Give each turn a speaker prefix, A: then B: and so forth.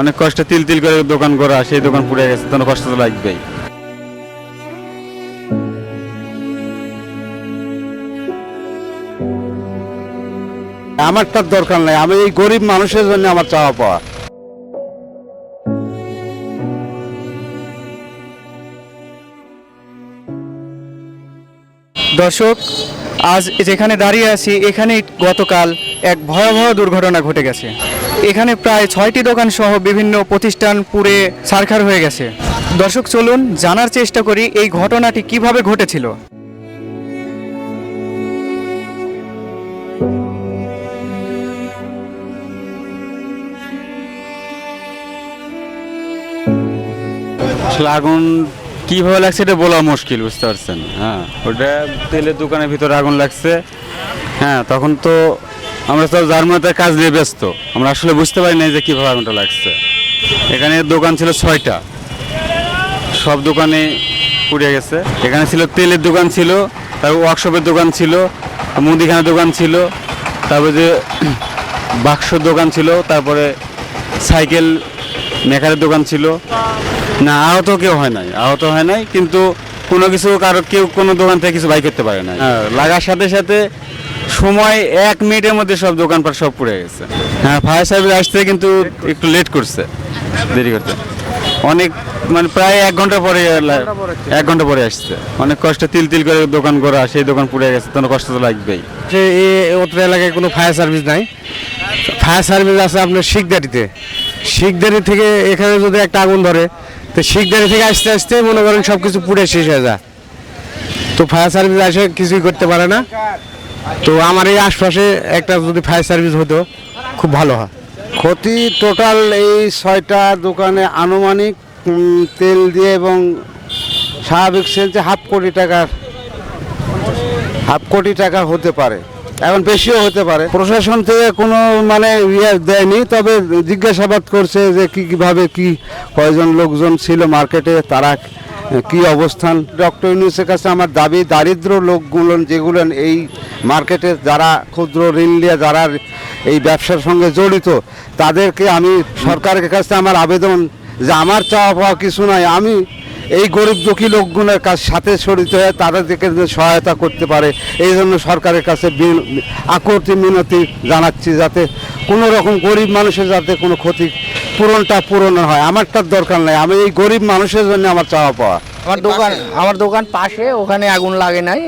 A: অনেক কষ্টে তিল তিল করে দোকান করা সেই দোকান পুড়ে গেছে, তখন কষ্ট তো লাগবেই।
B: আমার তার দরকার নাই, আমি এই গরিব মানুষের জন্য আমার চাওয়া পাওয়া।
C: দর্শক, আজ যেখানে দাঁড়িয়ে আছি, এখানেই গতকাল এক ভয়াবহ দুর্ঘটনা ঘটে গেছে। এখানে প্রায় ছয়টি দোকান সহ বিভিন্ন প্রতিষ্ঠান পুড়ে সারখার হয়ে গেছে। দর্শক, চলুন জানার চেষ্টা করি এই ঘটনাটি কীভাবে ঘটেছিল।
A: আগুন কীভাবে লাগছে এটা বলা মুশকিল, বুঝতে পারছেন? হ্যাঁ ওটা তেলের দোকানের ভিতরে আগুন লাগছে। হ্যাঁ তখন তো আমরা সব মধ্যে কাজ নিয়ে ব্যস্ত। আমরা আসলে বুঝতে পারি না যে কীভাবে আগুনটা লাগছে। এখানে দোকান ছিল ছয়টা। সব দোকানে পুড়ে গেছে। এখানে ছিল তেলের দোকান ছিল তারপর ওয়ার্কশপের দোকান ছিল, মুদিখানার দোকান ছিল, তারপরে যে বাক্সর দোকান ছিল, তারপরে সাইকেল মেকারের দোকান ছিল। না, আহত কেউ হয় নাই, আহত হয় নাই, কিন্তু কোনো কিছু কারও কেউ কোনো দোকান থেকে কিছু বাই করতে পারে না হ্যাঁ লাগার সাথে সাথে সময় এক মিনিটের মধ্যে সব দোকানপাট সব পুড়ে গেছে। হ্যাঁ ফায়ার সার্ভিস আসতে কিন্তু একটু লেট করছে দেরি করতে। অনেক মানে প্রায় এক ঘণ্টা পরে এক ঘণ্টা পরে আসছে। অনেক কষ্ট তিল তিল করে দোকান করা সেই দোকান পুড়ে গেছে তখন কষ্ট তো লাগবেই।
B: যে ওত্র এলাকায় কোনো ফায়ার সার্ভিস নাই। ফায়ার সার্ভিস আছে আপনার শিখদারিতে শিখদারি থেকে এখানে যদি একটা আগুন ধরে তো শিখদারি থেকে আসতে আসতে মনে করেন সব কিছু পুড়ে শেষ হয়ে যায়। তো ফায়ার সার্ভিস আসে কিছুই করতে পারে না। তো আমার এই আশপাশে একটা যদি ফায়ার সার্ভিস হতো, খুব ভালো হয়। ক্ষতি টোটাল এই ছয়টা দোকানে আনুমানিক তেল দিয়ে এবং স্বাভাবিক সেলসে হাফ কোটি টাকার, হাফ কোটি টাকা হতে পারে। এখন বেশিও হতে পারে। প্রশাসন থেকে কোনো মানে ইয়ে দেয়নি, তবে জিজ্ঞাসাবাদ করছে যে কি, কীভাবে কি, কয়জন লোকজন ছিল মার্কেটে তারা কি অবস্থান? ডক্টর ইউনুসের কাছে আমার দাবি, দারিদ্র লোকগুলো যেগুলো এই মার্কেটে যারা ক্ষুদ্র ঋণ নিয়ে যারা এই ব্যবসার সঙ্গে জড়িত, তাদেরকে আমি সরকারের কাছে আমার আবেদন যে আমার চাওয়া পাওয়া কিছু নাই। আমি এই গরিব দুঃখী লোকগুলোর কাছ সাথে জড়িত হয়ে তাদেরকে সহায়তা করতে পারে, এই জন্য সরকারের কাছে আকুতি মিনতি জানাচ্ছি যাতে কোনো রকম গরিব মানুষের যাতে কোনো ক্ষতি পূরণটা পূরণ হয়। আমার তার দরকার নাই। আমি এই গরিব মানুষের জন্য আমার চাওয়া পাওয়া।
D: আমার দোকান আমার দোকান পাশে, ওখানে আগুন লাগে নাই।